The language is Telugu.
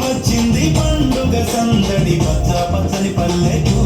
వచ్చింది పండుగ సందడి పచ్చ పచ్చని పల్లెకు